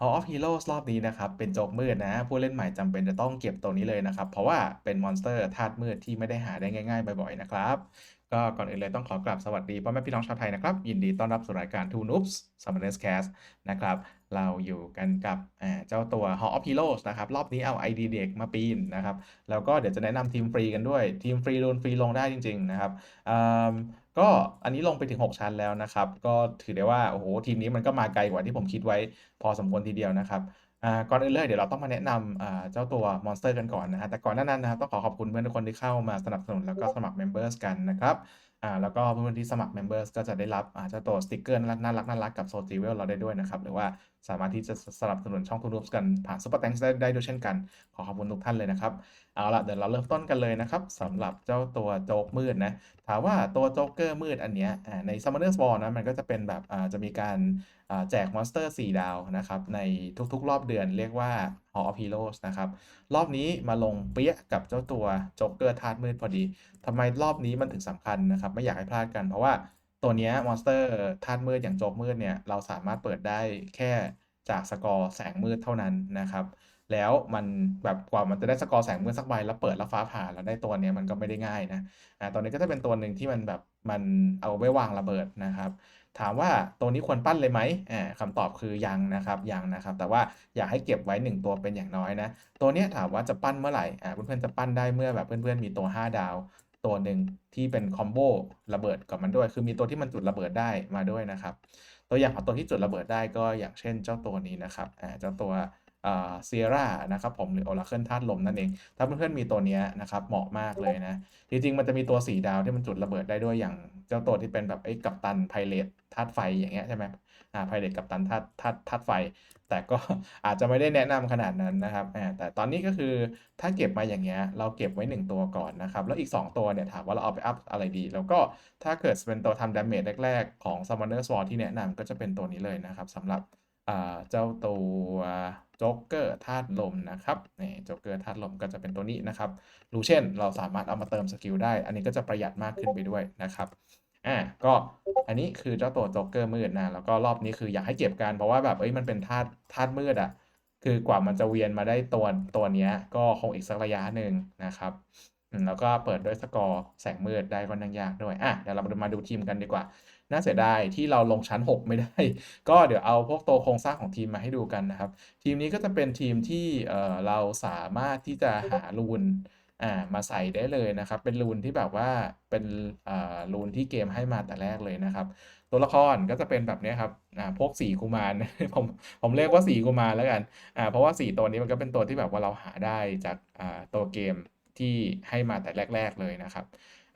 Hall of Heroes รอบนี้นะครับ เป็นโจกมืดนะ ผู้เล่นใหม่จำเป็นจะต้องเก็บตัวนี้เลยนะครับ เพราะว่าเป็นมอนสเตอร์ธาตุมืดที่ไม่ได้หาได้ง่ายๆ บ่อยๆ นะครับ ก็ก่อนอื่นเลยต้องขอกราบสวัสดีพ่อแม่พี่น้องชาวไทยนะครับ ยินดีต้อนรับสู่รายการ Two Noobs Summoners Cast นะครับ เราอยู่กันกับเจ้าตัว Hall of Heroes นะครับ รอบนี้เอา ID เด็กมาปีนนะครับ แล้วก็เดี๋ยวจะแนะนำทีมฟรีกันด้วย ทีมฟรีโดนฟรีลงได้จริง ๆ นะครับ ก็อันนี้ลงไปถึง 6 ชั้นแล้วนะครับ ก็ถือได้ว่า โอ้โห ทีมนี้มันก็มาไกลกว่าที่ผมคิดไว้พอสมควรทีเดียวนะครับก่อนอื่นเลยเดี๋ยวเราต้องมาแนะนำเจ้าตัวมอนสเตอร์กันก่อนนะฮะแต่ก่อนหน้านั้นนะครับต้องขอขอบคุณเพื่อนทุกคนที่เข้ามาสนับสนุนแล้วก็สมัครเมมเบอร์สกันนะครับ อ่าแล้วก็เพื่อนๆที่สมัคร Members ก็จะได้รับอาเจ้าตัวสติกเกอร์น่ารักน่ารักกับโซจิเวลเราได้ด้วยนะครับ หรือว่าสามารถที่จะสนับสนุนช่องทูนูบกันผ่านซุปเปอร์แตงได้ได้ด้วยเช่นกัน ขอขอบคุณทุกท่านเลยนะครับ เอาละเดี๋ยวเราเริ่มต้นกันเลยนะครับสำหรับเจ้าตัวโจ๊กมืดนะ ถามว่าตัวโจ๊กเกอร์มืดอันเนี้ยอ่าใน Summoner's War นะมันก็จะเป็นแบบอ่าจะมีการอ่าแจกมอนสเตอร์4ดาวนะครับในทุกๆ รอบเดือนเรียกว่า Hall of Heroes นะครับ รอบนี้มาลงเปี้ยกับเจ้าตัวโจ๊กเกอร์ธาตุมืดพอดีทำไมรอบนี้มันถึงสำคัญนะครับ ไม่อยากให้พลาดกันเพราะว่าตัวนี้มอนสเตอร์ธาตุมืดอย่างโจ๊กมืดเนี่ยเราสามารถเปิดได้แค่จากสกอร์แสงมืดเท่านั้นนะครับ แล้วมันแบบกว่ามันจะได้สกอร์แสงมืดสักใบแล้วเปิดแล้วฟ้าผ่าแล้วได้ตัวนี้มันก็ไม่ได้ง่ายนะอ่าตัวนี้ก็จะเป็นตัวหนึ่งที่มันแบบมันเอาไว้วางระเบิดนะครับ ถามว่าตัวนี้ควรปั้นเลยไหมอ่าคำตอบคือยังนะครับยังนะครับ แต่ว่าอยากให้เก็บไว้ 1 ตัวเป็นอย่างน้อยนะ ตัวนี้ถามว่าจะปั้นเมื่อไหร่อ่าเพื่อนๆจะปั้นได้เมื่อแบบเพื่อนๆมีตัว 5 ดาว ตัวหนึ่งที่เป็นคอมโบระเบิดกับมันด้วย คือมีตัวที่มันจุดระเบิดได้มาด้วยนะครับ ตัวอย่างของตัวที่จุดระเบิดได้ก็อย่างเช่นเจ้าตัวนี้นะครับอ่าเจ้าตัวเซียร่านะครับผมหรือ Oracle ธาตุลมนั่นเอง ถ้าเพื่อนๆมีตัวนี้นะครับเหมาะมากเลยนะ จริงๆ มันจะมีตัว4ดาวที่มันจุดระเบิดได้ด้วยอย่าง เจ้าตัวที่เป็นแบบไอ้กัปตันไพเรตธาตุไฟอย่างเงี้ยใช่ไหมอ่าไพเรตกัปตันธาตุธาตุธาตุไฟ แต่ก็อาจจะไม่ได้แนะนำขนาดนั้นนะครับอ่าแต่ตอนนี้ก็คือถ้าเก็บมาอย่างเงี้ยเราเก็บไว้ 1 ตัวก่อนนะครับ แล้วอีก 2 ตัวเนี่ยถามว่าเราเอาไปอัพอะไรดี แล้วก็ถ้าเกิดเป็นตัวทำดาเมจแรก ๆ ของ Summoner Sword ที่แนะนำก็จะเป็นตัวนี้เลยนะครับสำหรับ เจ้าตัวโจ๊กเกอร์ธาตุลมนะครับนี่โจ๊กเกอร์ธาตุลมก็จะเป็นตัวนี้นะครับรู้เช่น เราสามารถเอามาเติมสกิลได้ อันนี้ก็จะประหยัดมากขึ้นไปด้วยนะครับอ่าก็อันนี้คือเจ้าตัวโจ๊กเกอร์มืดนะแล้วก็รอบนี้คืออยากให้เก็บกันเพราะว่าแบบเอ้ยมันเป็นธาตุธาตุมืดอะคือกว่ามันจะเวียนมาได้ตัวตัวนี้ก็คงอีกสักระยะหนึ่งนะครับอืมแล้วก็เปิดด้วยสกอร์แสงมืดได้ก็นั่งยากด้วยอะเดี๋ยวเรามาดูทีมกันดีกว่า น่าเสียดายที่เราลงชั้น 6 ไม่ได้ ก็เดี๋ยวเอาพวกตัวโครงสร้างของทีมมาให้ดูกันนะครับ ทีมนี้ก็จะเป็นทีมที่เอ่อเราสามารถที่จะหารูนอ่ามาใส่ได้เลยนะครับ เป็นรูนที่แบบว่าเป็นอ่ารูนที่เกมให้มาแต่แรกเลยนะครับ ตัวละครก็จะเป็นแบบนี้ครับอ่าพวกสีกุมารผมผมเรียกว่าสีกุมารแล้วกันอ่าเพราะว่าสีตัวนี้มันก็เป็นตัวที่แบบว่าเราหาได้จากอ่าตัวเกมที่ให้มาแต่แรก ๆเลยนะครับ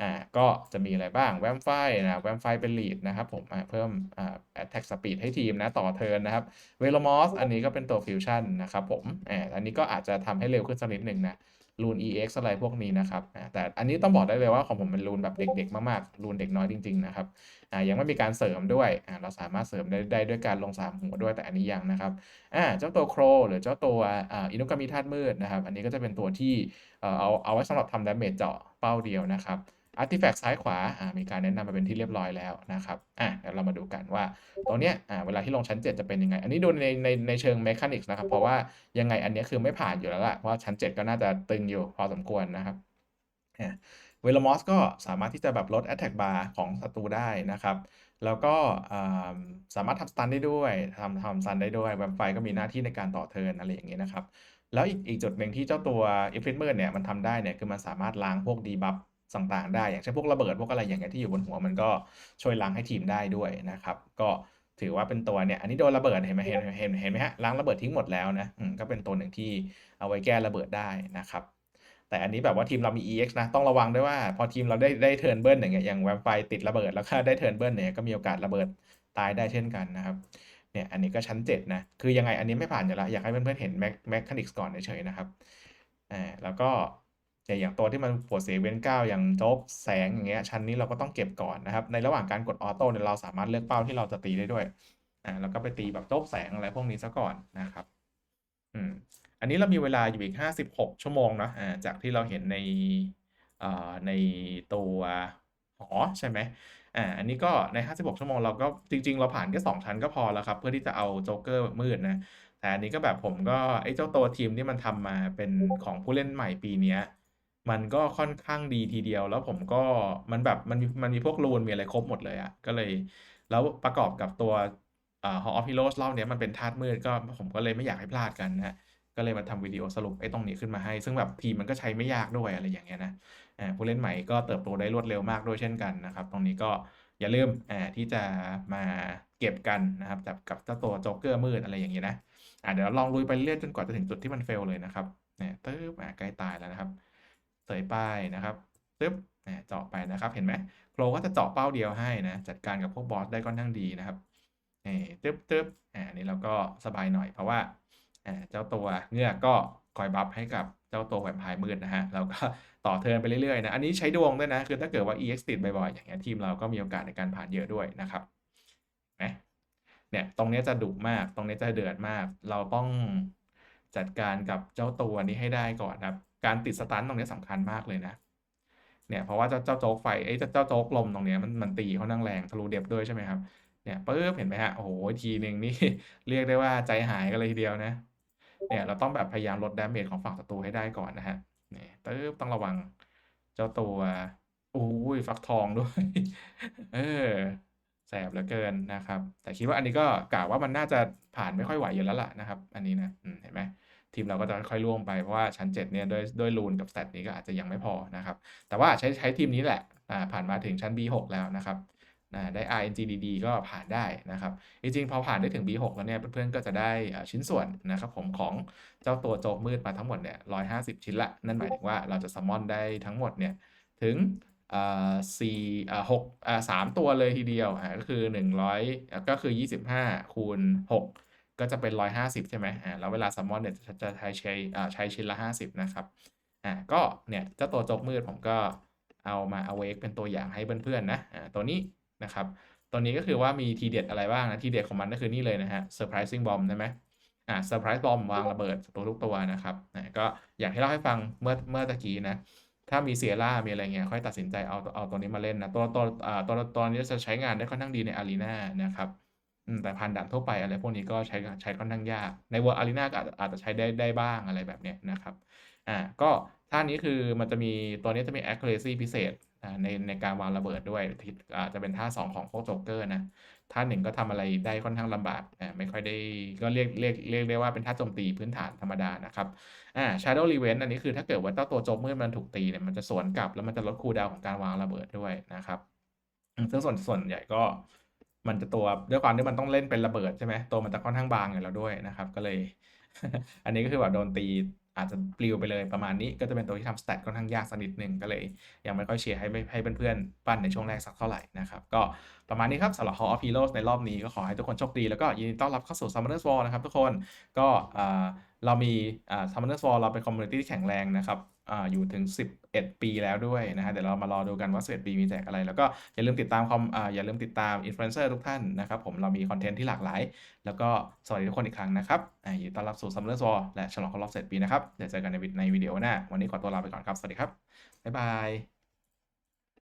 อ่าก็จะมีอะไรบ้างแวมไฟนะแวมไฟเป็นลีดนะครับผมเพิ่มอ่า attack speed ให้ทีมนะต่อเทิร์นนะครับเวโลมอสอันนี้ก็เป็นตัวฟิวชั่นนะครับผมอ่าอันนี้ก็อาจจะทำให้เร็วขึ้นสักนิดหนึ่งนะรูน EX อะไรพวกนี้นะครับอ่าแต่อันนี้ต้องบอกได้เลยว่าของผมเป็นรูนแบบเด็กๆ มากๆ รูนเด็กน้อยจริงๆนะครับอ่ายังไม่มีการเสริมด้วยอ่าเราสามารถเสริมได้ได้ด้วยการลง3หัวด้วยแต่อันนี้ยังนะครับอ่าเจ้าตัวโครหรือเจ้าตัวอ่าอินุกามิธาตุมืดนะครับ อันนี้ก็จะเป็นตัวที่เออเอาเอาไว้สำหรับทำดาเมจเจาะเป้าเดียวนะครับ อาร์ติแฟกต์ซ้ายขวาอ่ามีการแนะนำมาเป็นที่เรียบร้อยแล้วนะครับอะเดี๋ยวเรามาดูกันว่าตัวเนี้ยอ่าเวลาที่ลงชั้น 7 จะเป็นยังไง อันนี้ดูในในในเชิงเมคานิกส์นะครับ เพราะว่ายังไงอันเนี้ยคือไม่ผ่านอยู่แล้วล่ะเพราะว่าชั้น 7 ก็น่าจะตึงอยู่พอสมควรนะครับเวลามอสก็สามารถที่จะแบบลด Attack Bar ของศัตรูได้นะครับ แล้วก็อ่าสามารถทำสตันได้ด้วยทำทำสตันได้ด้วยแวมไฟก็มีหน้าที่ในการต่อเทิร์นอะไรอย่างเงี้ยนะครับ แล้วอีกอีกจุดหนึ่งที่เจ้าตัวอิฟริตเมอร์เนี่ยมันทำได้เนี่ยคือมันสามารถล้างพวกดีบัฟ ต่างๆได้ อย่างเช่นพวกระเบิดพวกอะไรอย่างเงี้ยที่อยู่บนหัวมันก็ช่วยล้างให้ทีมได้ด้วยนะครับ ก็ถือว่าเป็นตัวเนี่ยอันนี้โดนระเบิดเห็นไหมเห็นเห็นเห็นไหมฮะล้างระเบิดทิ้งหมดแล้วนะอืมก็เป็นตัวหนึ่งที่เอาไว้แก้ระเบิดได้นะครับ แต่อันนี้แบบว่าทีมเรามี EX นะต้องระวังด้วยว่า พอทีมเราได้ได้เทิร์นเบิร์นอย่างเงี้ยอย่างแวมไฟติดระเบิดแล้วก็ได้เทิร์นเบิร์นเนี่ยก็มีโอกาสระเบิดตายได้เช่นกันนะครับเนี่ยอันนี้ก็ชั้น 7 นะ คือยังไงอันนี้ไม่ผ่านอยู่แล้ว อยากให้เพื่อนๆเห็นแมคแมคานิกส์ก่อนเฉยๆนะครับอ่าแล้วก็ อย่างตัวที่มันปวดเสียเว้นเก้าอย่างโจ๊กแสงอย่างเงี้ยชั้นนี้เราก็ต้องเก็บก่อนนะครับ ในระหว่างการกดออโต้เนี่ยเราสามารถเลือกเป้าที่เราจะตีได้ด้วยอ่าแล้วก็ไปตีแบบโจ๊กแสงอะไรพวกนี้ซะก่อนนะครับอืมอันนี้เรามีเวลาอยู่อีก 56 ชั่วโมงเนาะอ่าจากที่เราเห็นในอ่าในตัวหอใช่ไหมอ่าอันนี้ก็ใน 56 ชั่วโมงเราก็จริง ๆ เราผ่านแค่2ชั้นก็พอแล้วครับ เพื่อที่จะเอาโจ๊กเกอร์มืดนะแต่อันนี้ก็แบบผมก็ไอ้เจ้าตัวทีมที่มันทำมาเป็นของผู้เล่นใหม่ปีเนี้ย มันก็ค่อนข้างดีทีเดียว แล้วผมก็มันแบบมันมีมันมีพวกรูนมีอะไรครบหมดเลยอะก็เลย แล้วประกอบกับตัวอ่า Hall of Heroes รอบเนี้ยมันเป็นธาตุมืดก็ผมก็เลยไม่อยากให้พลาดกันนะก็เลยมาทำวิดีโอสรุปไอ้ตรงนี้ขึ้นมาให้ ซึ่งแบบทีมมันก็ใช้ไม่ยากด้วยอะไรอย่างเงี้ยนะผู้เล่นใหม่ก็เติบโตได้รวดเร็วมากด้วยเช่นกันนะครับ ตรงนี้ก็อย่าลืมที่จะมาเก็บกันนะครับกับกับเจ้าตัวโจ๊กเกอร์มืดอะไรอย่างเงี้ยนะเดี๋ยวเราลองลุยไปเรื่อยจนกว่าจะถึงจุดที่มัน fail เลยนะครับเนี่ยตึ๊บอ่าใกล้ตายแล้วนะครับ เสยป้ายนะครับตึ๊บเจาะไปนะครับเห็นไหมโปรก็จะเจาะเป้าเดียวให้นะจัดการกับพวกบอสได้ค่อนข้างดีนะครับนี่ตึ๊บตึ๊บอ่านี่เราก็สบายหน่อยเพราะว่าอ่าเจ้าตัวเงือกก็คอยบัฟให้กับเจ้าตัวแวมไพร์มืดนะฮะเราก็ต่อเทินไปเรื่อยๆนะอันนี้ใช้ดวงด้วยนะคือถ้าเกิดว่า EX ติดบ่อยๆอย่างเงี้ยทีมเราก็มีโอกาสในการผ่านเยอะด้วยนะครับนไหมเนี่ยตรงนี้จะดุมากตรงนี้จะเดือดมาก เราต้องจัดการกับเจ้าตัวนี้ให้ได้ก่อนนะครับ การติดสตันตรงนี้ยสำคัญมากเลยนะ เนี่ยเพราะว่าเจ้าเจ้าโจ๊กไฟเอ้เจ้าโจ๊กลมตรงนี้มันมันตีค่อนข้างแรงทะลุเดฟด้วยใช่ไหมครับ เนี่ยปึ๊บเห็นไหมฮะ โอ้โหทีหนึ่งนี่เรียกได้ว่าใจหายกันเลยทีเดียวนะ เนี่ยเราต้องแบบพยายามลดดาเมจของฝั่งศัตรูให้ได้ก่อนนะฮะ เนี่ปึ๊บต้องระวังเจ้าตัวโอ้ยฟักทองด้วย เออแสบเหลือเกินนะครับ แต่คิดว่าอันนี้ก็กะว่ามันน่าจะผ่านไม่ค่อยไหวอยู่แล้วล่ะนะครับ อันนี้นะเห็นไหม ทีมเราก็จะค่อยๆล่วงไปเพราะว่าชั้น7เนี่ยด้วยด้วยรูนกับสเตตนี้ก็อาจจะยังไม่พอนะครับ แต่ว่าใช้ใช้ทีมนี้แหละอ่าผ่านมาถึงชั้น B6 แล้วนะครับอ่าได้ RNGDD ก็ผ่านได้นะครับจริงๆพอผ่านได้ถึง B6 แล้วเนี่ยเพื่อนๆก็จะได้ชิ้นส่วนนะครับผมของเจ้าตัวโจกมืดมาทั้งหมดเนี่ย150ชิ้นละ นั่นหมายถึงว่าเราจะซัมอนได้ทั้งหมดเนี่ยถึงสี่หกสามตัวเลยทีเดียวก็คือ100อ่าก็คือ25คูณ6ก็ ก็จะเป็น 150 ใช่ไหมอ่าแล้วเวลาซัมมอนเนี่ยจะจะใช้ใช้อ่าใช้ชิ้นละ 50 นะครับอ่าก็เนี่ยเจ้าตัวจกมืดผมก็เอามา awake เป็นตัวอย่างให้เพื่อนๆนะอ่าตัวนี้นะครับตัวนี้ก็คือว่ามีทีเด็ดอะไรบ้างนะ ทีเด็ดของมันก็คือนี่เลยนะฮะ surprising bomb ใช่ไหมอ่า surprise bomb วางระเบิดศัตรูทุกตัวนะครับนะก็อย่างที่เล่าให้ฟังเมื่อเมื่อตะกี้นะ ถ้ามีเซียร่ามีอะไรเงี้ยค่อยตัดสินใจเอาเอาตัวนี้มาเล่นนะ ตัวตัวอ่าตัวตัวนี้จะใช้งานได้ค่อนข้างดีในอารีนานะครับ แต่พันด่านทั่วไปอะไรพวกนี้ก็ใช้ใช้ค่อนข้างยาก ใน World Arena อาจอาจจะใช้ได้ได้บ้างอะไรแบบเนี้ยนะครับอ่าก็ท่านี้คือมันจะมีตัวนี้จะมี accuracy พิเศษในในการวางระเบิดด้วยอาจจะเป็นท่า 2 ของพวกโจ๊กเกอร์นะท่าหนึ่งก็ทำอะไรได้ค่อนข้างลำบากอ่าไม่ค่อยได้ก็เรียกเรียกเรียกได้ว่าเป็นท่าโจมตีพื้นฐานธรรมดานะครับอ่า Shadow Revenge อันนี้คือถ้าเกิดว่าเจ้าตัวโจมมืดมันถูกตีเนี่ยมันจะสวนกลับแล้วมันจะลดคูลดาวของการวางระเบิดด้วยนะครับซึ่งส่วนส่วนใหญ่ก็ มันจะตัวด้วยความที่มันต้องเล่นเป็นระเบิดใช่ไหมตัวมันจะค่อนข้างบางอยู่แล้วด้วยนะครับ ก็เลย อันนี้ก็คือแบบโดนตีอาจจะปลิวไปเลยประมาณนี้ก็จะเป็นตัวที่ทำสแตทค่อนข้างยากสักนิดหนึ่งก็เลย ยังไม่ค่อยเชียร์ให้ให้เพื่อนๆ ปั้นในช่วงแรกสักเท่าไหร่นะครับ ก็ประมาณนี้ครับสำหรับ Hall of Heroes ในรอบนี้ก็ขอให้ทุกคนโชคดี แล้วก็ยินดีต้อนรับเข้าสู่ Summoners War นะครับทุกคนก็อ่าเรามีอ่า Summoners War เราเป็นคอมมูนิตี้ที่แข็งแรงนะครับ อยู่ถึง 11 ปีแล้วด้วยนะฮะเดี๋ยวเรามารอดูกันว่า 11 ปีมีแจกอะไร แล้วก็อย่าลืมติดตามคอมอ่าอย่าลืมติดตามอินฟลูเอนเซอร์ทุกท่านนะครับผมเรามีคอนเทนต์ที่หลากหลาย แล้วก็สวัสดีทุกคนอีกครั้งนะครับอยินดีต้อนรับสู่ซัมเมอร์สวอและฉลองครบรอบ11ปีนะครับเดี๋ยวเจอกันในวิในวิดีโอหน้าวันนี้ขอตัวลาไปก่อนครับสวัสดีครับบ๊ายบาย